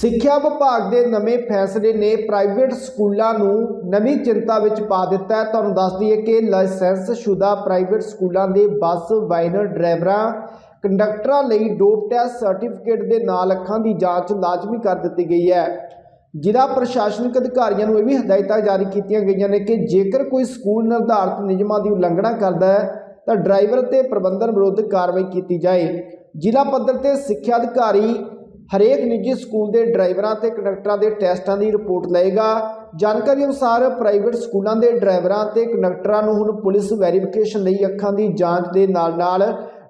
ਸਿੱਖਿਆ ਵਿਭਾਗ ਦੇ ਨਵੇਂ ਫੈਸਲੇ ਨੇ ਪ੍ਰਾਈਵੇਟ ਸਕੂਲਾਂ ਨੂੰ ਨਵੀਂ ਚਿੰਤਾ ਵਿੱਚ ਪਾ ਦਿੱਤਾ ਹੈ। ਤੁਹਾਨੂੰ ਦੱਸ ਦਈਏ ਕਿ ਲਾਇਸੈਂਸ ਸ਼ੁਦਾ ਪ੍ਰਾਈਵੇਟ ਸਕੂਲਾਂ ਦੇ ਬੱਸ, ਵਾਈਨਰ, ਡਰਾਈਵਰਾਂ, ਕੰਡਕਟਰਾਂ ਲਈ ਡੋਪ ਟੈਸਟ ਸਰਟੀਫਿਕੇਟ ਦੇ ਨਾਲ ਅੱਖਾਂ ਦੀ ਜਾਂਚ ਲਾਜ਼ਮੀ ਕਰ ਦਿੱਤੀ ਗਈ ਹੈ। ਜ਼ਿਲ੍ਹਾ ਪ੍ਰਸ਼ਾਸਨਿਕ ਅਧਿਕਾਰੀਆਂ ਨੂੰ ਇਹ ਵੀ ਹਦਾਇਤਾਂ ਜਾਰੀ ਕੀਤੀਆਂ ਗਈਆਂ ਨੇ ਕਿ ਜੇਕਰ ਕੋਈ ਸਕੂਲ ਨਿਰਧਾਰਤ ਨਿਯਮਾਂ ਦੀ ਉਲੰਘਣਾ ਕਰਦਾ ਹੈ, ਤਾਂ ਡਰਾਈਵਰ ਤੇ ਪ੍ਰਬੰਧਨ ਵਿਰੁੱਧ ਕਾਰਵਾਈ ਕੀਤੀ ਜਾਏ। ਜ਼ਿਲ੍ਹਾ ਪੱਧਰ ਤੇ ਸਿੱਖਿਆ ਅਧਿਕਾਰੀ ਹਰੇਕ ਨਿੱਜੀ ਸਕੂਲ ਦੇ ਡਰਾਈਵਰਾਂ ਤੇ ਕੰਡਕਟਰਾਂ ਦੇ ਟੈਸਟਾਂ ਦੀ ਰਿਪੋਰਟ ਲਏਗਾ। ਜਾਣਕਾਰੀ ਅਨੁਸਾਰ ਪ੍ਰਾਈਵੇਟ ਸਕੂਲਾਂ ਦੇ ਡਰਾਈਵਰਾਂ ਤੇ ਕੰਡਕਟਰਾਂ ਨੂੰ ਹੁਣ ਪੁਲਿਸ ਵੈਰੀਫਿਕੇਸ਼ਨ ਲਈ ਅੱਖਾਂ ਦੀ ਜਾਂਚ ਦੇ ਨਾਲ-ਨਾਲ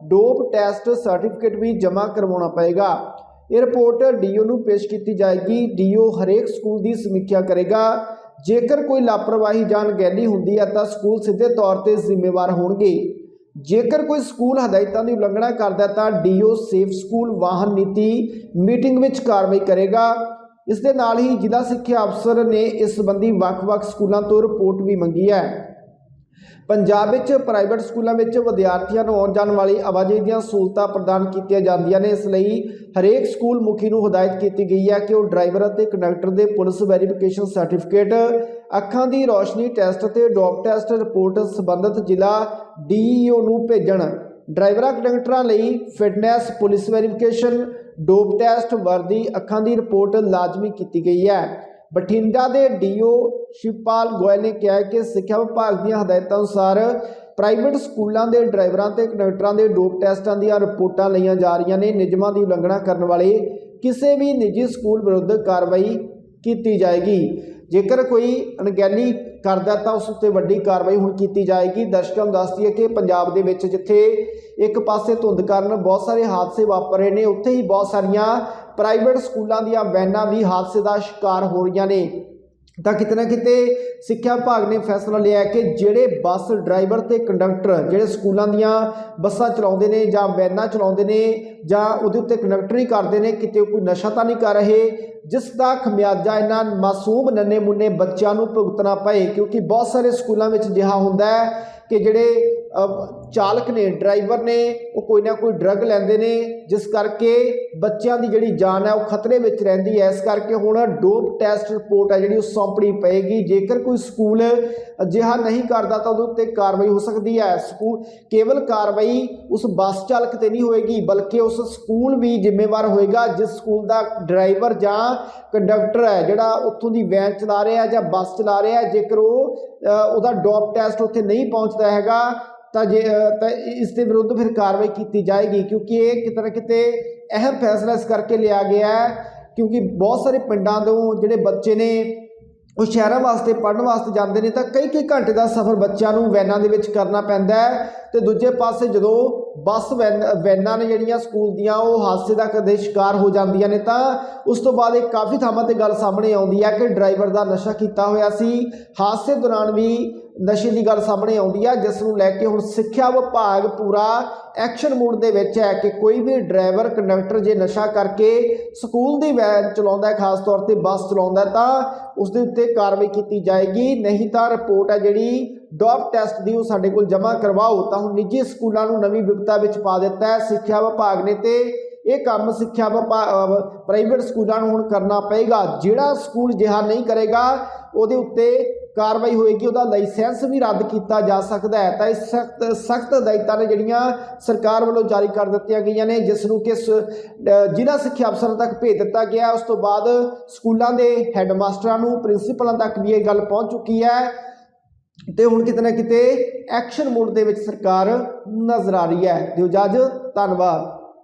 ਡੋਪ ਟੈਸਟ ਸਰਟੀਫਿਕੇਟ ਵੀ ਜਮ੍ਹਾਂ ਕਰਵਾਉਣਾ ਪਏਗਾ। ਇਹ ਰਿਪੋਰਟ ਡੀਓ ਨੂੰ ਪੇਸ਼ ਕੀਤੀ ਜਾਏਗੀ। ਡੀਓ ਹਰੇਕ ਸਕੂਲ ਦੀ ਸਮੀਖਿਆ ਕਰੇਗਾ। ਜੇਕਰ ਕੋਈ ਲਾਪਰਵਾਹੀ ਜਾਂ ਅਣਗਹਿਲੀ ਹੁੰਦੀ ਹੈ ਤਾਂ ਸਕੂਲ ਸਿੱਧੇ ਤੌਰ ਤੇ ਜ਼ਿੰਮੇਵਾਰ ਹੋਣਗੇ। ਜੇਕਰ ਕੋਈ ਸਕੂਲ ਹਦਾਇਤਾਂ ਦੀ ਉਲੰਘਣਾ ਕਰਦਾ ਹੈ, ਤਾਂ ਡੀਓ ਸੇਫ ਸਕੂਲ ਵਾਹਨ ਨੀਤੀ ਮੀਟਿੰਗ ਵਿੱਚ ਕਾਰਵਾਈ ਕਰੇਗਾ। ਇਸ ਦੇ ਨਾਲ ਹੀ ਜ਼ਿਲ੍ਹਾ ਸਿੱਖਿਆ ਅਫਸਰ ਨੇ ਇਸ ਸੰਬੰਧੀ ਵੱਖ-ਵੱਖ ਸਕੂਲਾਂ ਤੋਂ ਰਿਪੋਰਟ ਵੀ ਮੰਗੀ ਹੈ। ਪੰਜਾਬ ਵਿੱਚ ਪ੍ਰਾਈਵੇਟ ਸਕੂਲਾਂ ਵਿੱਚ ਵਿਦਿਆਰਥੀਆਂ ਨੂੰ ਆਉਣ ਜਾਣ ਵਾਲੀ ਆਵਾਜਾਈ ਦੀਆਂ ਸਹੂਲਤਾਂ ਪ੍ਰਦਾਨ ਕੀਤੀਆਂ ਜਾਂਦੀਆਂ ਨੇ। ਇਸ ਲਈ ਹਰੇਕ ਸਕੂਲ ਮੁਖੀ ਨੂੰ ਹਦਾਇਤ ਕੀਤੀ ਗਈ ਹੈ ਕਿ ਉਹ ਡਰਾਈਵਰ ਅਤੇ ਕੰਡਕਟਰ ਦੇ ਪੁਲਿਸ ਵੈਰੀਫਿਕੇਸ਼ਨ ਸਰਟੀਫਿਕੇਟ, ਅੱਖਾਂ ਦੀ ਰੋਸ਼ਨੀ ਟੈਸਟ ਅਤੇ ਡੋਪ ਟੈਸਟ ਰਿਪੋਰਟ ਸੰਬੰਧਿਤ ਜ਼ਿਲ੍ਹਾ ਡੀਈਓ ਨੂੰ ਭੇਜਣ। ਡਰਾਈਵਰਾਂ, ਕੰਡਕਟਰਾਂ ਲਈ fitness, police verification, dope test ਵਰਦੀ, ਅੱਖਾਂ ਦੀ ਰਿਪੋਰਟ ਲਾਜ਼ਮੀ ਕੀਤੀ ਗਈ ਹੈ। ਬਠਿੰਡਾ ਦੇ ਡੀਓ ਸ਼ਿਵਪਾਲ ਗੋਇਲ ਨੇ ਕਿਹਾ ਕਿ ਸਿੱਖਿਆ ਵਿਭਾਗ ਦੀਆਂ ਹਦਾਇਤਾਂ ਅਨੁਸਾਰ ਪ੍ਰਾਈਵੇਟ ਸਕੂਲਾਂ ਦੇ ਡਰਾਈਵਰਾਂ ਤੇ ਕੰਡਕਟਰਾਂ ਦੇ ਡੋਪ ਟੈਸਟਾਂ ਦੀਆਂ ਰਿਪੋਰਟਾਂ ਲਈਆਂ ਜਾ ਰਹੀਆਂ ਨੇ। ਨਿਯਮਾਂ ਦੀ ਉਲੰਘਣਾ ਕਰਨ ਵਾਲੇ ਕਿਸੇ ਵੀ ਨਿੱਜੀ ਸਕੂਲ ਵਿਰੁੱਧ ਕਾਰਵਾਈ ਕੀਤੀ ਜਾਏਗੀ। ਜੇਕਰ ਕੋਈ ਅਣਗਹਿਲੀ ਕਰਦਾ ਤਾਂ ਉਸ ਉੱਤੇ ਵੱਡੀ ਕਾਰਵਾਈ ਹੁਣ ਕੀਤੀ ਜਾਏਗੀ। ਦਰਸ਼ਕਾਂ ਨੂੰ ਦੱਸਦੀ ਹੈ ਕਿ ਪੰਜਾਬ ਦੇ ਵਿੱਚ ਜਿੱਥੇ ਇੱਕ ਪਾਸੇ ਧੁੰਦ ਕਾਰਨ ਬਹੁਤ ਸਾਰੇ ਹਾਦਸੇ ਵਾਪਰ ਰਹੇ ਨੇ, ਉੱਥੇ ਹੀ ਬਹੁਤ ਸਾਰੀਆਂ ਪ੍ਰਾਈਵੇਟ ਸਕੂਲਾਂ ਦੀਆਂ ਵੈਨਾਂ ਵੀ ਹਾਦਸੇ ਦਾ ਸ਼ਿਕਾਰ ਹੋ ਰਹੀਆਂ ਨੇ। ਤਾਂ ਕਿਤੇ ਨਾ ਕਿਤੇ ਸਿੱਖਿਆ ਵਿਭਾਗ ਨੇ ਫੈਸਲਾ ਲਿਆ ਕਿ ਜਿਹੜੇ ਬੱਸ ਡਰਾਈਵਰ ਤੇ ਕੰਡਕਟਰ ਜਿਹੜੇ ਸਕੂਲਾਂ ਦੀਆਂ ਬੱਸਾਂ ਚਲਾਉਂਦੇ ਨੇ ਜਾਂ ਵੈਨਾਂ ਚਲਾਉਂਦੇ ਨੇ ਜਾਂ ਉਹਦੇ ਉੱਤੇ ਕੰਡਕਟਰੀ ਕਰਦੇ ਨੇ, ਕਿਤੇ ਕੋਈ ਨਸ਼ਾ ਤਾਂ ਨਹੀਂ ਕਰ ਰਹੇ, ਜਿਸ ਦਾ ਖਮਿਆਜਾ ਇਹਨਾਂ ਮਾਸੂਮ ਨੰਨੇ ਮੁੰਨੇ ਬੱਚਿਆਂ ਨੂੰ ਭੁਗਤਣਾ ਪਏ, ਕਿਉਂਕਿ ਬਹੁਤ ਸਾਰੇ ਸਕੂਲਾਂ ਵਿੱਚ ਜਿਹਾ ਹੁੰਦਾ ਹੈ ਕਿ ਜਿਹੜੇ ਚਾਲਕ ਨੇ, ਡਰਾਈਵਰ ਨੇ, ਉਹ ਕੋਈ ਨਾ ਕੋਈ ਡਰੱਗ ਲੈਂਦੇ ਨੇ, ਜਿਸ ਕਰਕੇ ਬੱਚਿਆਂ ਦੀ ਜਿਹੜੀ ਜਾਨ ਹੈ ਉਹ ਖਤਰੇ ਵਿੱਚ ਰਹਿੰਦੀ ਹੈ। ਇਸ ਕਰਕੇ ਹੁਣ ਡੋਪ ਟੈਸਟ ਰਿਪੋਰਟ ਹੈ ਜਿਹੜੀ ਉਹ ਸੌਂਪਣੀ ਪਏਗੀ। ਜੇਕਰ ਕੋਈ ਸਕੂਲ ਅਜਿਹਾ ਨਹੀਂ ਕਰਦਾ ਤਾਂ ਉਹਦੇ ਉੱਤੇ ਕਾਰਵਾਈ ਹੋ ਸਕਦੀ ਹੈ। ਸਕੂਲ ਕੇਵਲ ਕਾਰਵਾਈ ਉਸ ਬੱਸ ਚਾਲਕ ਤੇ ਨਹੀਂ ਹੋਏਗੀ, ਬਲਕਿ ਉਸ ਸਕੂਲ ਵੀ ਜ਼ਿੰਮੇਵਾਰ ਹੋਏਗਾ, ਜਿਸ ਸਕੂਲ ਦਾ ਡਰਾਈਵਰ ਜਾਂ ਕੰਡਕਟਰ ਹੈ, ਜਿਹੜਾ ਉੱਥੋਂ ਦੀ ਵੈਨ ਚਲਾ ਰਿਹਾ ਜਾਂ ਬੱਸ ਚਲਾ ਰਿਹਾ ਜੇਕਰ ਉਹ ਉਹਦਾ ਡੋਪ ਟੈਸਟ ਉੱਥੇ ਨਹੀਂ ਪਹੁੰਚਦਾ ਹੈਗਾ ਤਾਂ ਜੇ ਤਾਂ ਇਸ ਦੇ ਵਿਰੁੱਧ ਫਿਰ ਕਾਰਵਾਈ ਕੀਤੀ ਜਾਏਗੀ, ਕਿਉਂਕਿ ਇਹ ਕਿਤੇ ਨਾ ਕਿਤੇ ਅਹਿਮ ਫੈਸਲਾ ਇਸ ਕਰਕੇ ਲਿਆ ਗਿਆ ਹੈ, ਕਿਉਂਕਿ ਬਹੁਤ ਸਾਰੇ ਪਿੰਡਾਂ ਤੋਂ ਜਿਹੜੇ ਬੱਚੇ ਨੇ, ਉਹ ਸ਼ਹਿਰਾਂ ਵਾਸਤੇ, ਪੜ੍ਹਨ ਵਾਸਤੇ ਜਾਂਦੇ ਨੇ, ਤਾਂ ਕਈ ਕਈ ਘੰਟੇ ਦਾ ਸਫ਼ਰ ਬੱਚਿਆਂ ਨੂੰ ਵੈਨਾਂ ਦੇ ਵਿੱਚ ਕਰਨਾ ਪੈਂਦਾ ਹੈ। ਤੇ ਦੂਜੇ ਪਾਸੇ ਜਦੋਂ ਬੱਸ ਵੈਨ, ਵੈਨਾਂ ਨੇ ਜਿਹੜੀਆਂ ਸਕੂਲ ਦੀਆਂ ਉਹ ਹਾਦਸੇ ਦਾ ਕਦੇ ਸ਼ਿਕਾਰ ਹੋ ਜਾਂਦੀਆਂ ਨੇ ਤਾਂ ਉਸ ਤੋਂ ਬਾਅਦ ਇਹ ਕਾਫੀ ਥਾਵਾਂ ਤੇ ਗੱਲ ਸਾਹਮਣੇ ਆਉਂਦੀ ਹੈ ਕਿ ਡਰਾਈਵਰ ਦਾ ਨਸ਼ਾ ਕੀਤਾ ਹੋਇਆ ਸੀ। ਹਾਦਸੇ ਦੌਰਾਨ ਵੀ ਨਸ਼ੇ ਦੀ ਗੱਲ ਸਾਹਮਣੇ ਆਉਂਦੀ ਹੈ, ਜਿਸ ਨੂੰ ਲੈ ਕੇ ਹੁਣ ਸਿੱਖਿਆ ਵਿਭਾਗ ਪੂਰਾ ਐਕਸ਼ਨ ਮੋਡ ਦੇ ਵਿੱਚ ਹੈ ਕਿ ਕੋਈ ਵੀ ਡਰਾਈਵਰ, ਕੰਡਕਟਰ ਜੇ ਨਸ਼ਾ ਕਰਕੇ ਸਕੂਲ ਦੀ ਵੈਨ ਚਲਾਉਂਦਾ ਹੈ, ਖਾਸ ਤੌਰ ਤੇ ਬੱਸ ਚਲਾਉਂਦਾ ਤਾਂ ਉਸ ਦੇ ਉੱਤੇ ਕਾਰਵਾਈ ਕੀਤੀ ਜਾਏਗੀ। ਨਹੀਂ ਤਾਂ ਰਿਪੋਰਟ ਹੈ ਜਿਹੜੀ ਡੋਪ ਟੈਸਟ ਦੀ ਉਹ ਸਾਡੇ ਕੋਲ ਜਮ੍ਹਾਂ ਕਰਵਾਓ, ਤਾਂ ਹੁਣ ਨਿੱਜੀ ਸਕੂਲਾਂ ਨੂੰ ਨਵੀਂ ਵਿਪਤਾ ਵਿੱਚ ਪਾ ਦਿੱਤਾ ਹੈ। ਸਿੱਖਿਆ ਵਿਭਾਗ ਨੇ ਤੇ ਇਹ ਕੰਮ ਸਿੱਖਿਆ ਵਿਭਾਗ ਪ੍ਰਾਈਵੇਟ ਸਕੂਲਾਂ ਨੂੰ ਹੁਣ ਕਰਨਾ ਪਏਗਾ। ਜਿਹੜਾ ਸਕੂਲ ਜਿਹਾ ਨਹੀਂ ਕਰੇਗਾ, ਉਹਦੇ ਉੱਤੇ ਕਾਰਵਾਈ ਹੋਏਗੀ, ਉਹਦਾ ਲਾਇਸੈਂਸ ਵੀ ਰੱਦ ਕੀਤਾ ਜਾ ਸਕਦਾ ਹੈ। ਤਾਂ ਇਹ ਸਖਤ ਸਖਤ ਹਦਾਇਤਾਂ ਨੇ ਜਿਹੜੀਆਂ ਸਰਕਾਰ ਵੱਲੋਂ ਜਾਰੀ ਕਰ ਦਿੱਤੀਆਂ ਗਈਆਂ ਨੇ, ਜਿਸ ਨੂੰ ਕਿ ਸ- ਜ਼ਿਲ੍ਹਾ ਸਿੱਖਿਆ ਅਫਸਰ ਤੱਕ ਭੇਜ ਦਿੱਤਾ ਗਿਆ। ਉਸ ਤੋਂ ਬਾਅਦ ਸਕੂਲਾਂ ਦੇ ਹੈੱਡਮਾਸਟਰਾਂ ਨੂੰ, ਪ੍ਰਿੰਸੀਪਲਾਂ ਤੱਕ ਵੀ ਇਹ ਗੱਲ ਪਹੁੰਚ ਚੁੱਕੀ ਹੈ। ਤੇ ਹੁਣ ਕਿਤੇ ਨਾ ਕਿਤੇ ਐਕਸ਼ਨ ਮੋਡ ਦੇ ਵਿੱਚ ਸਰਕਾਰ ਨਜ਼ਰ ਆ ਰਹੀ ਹੈ। ਦਿਓ ਜੱਜ, ਧੰਨਵਾਦ।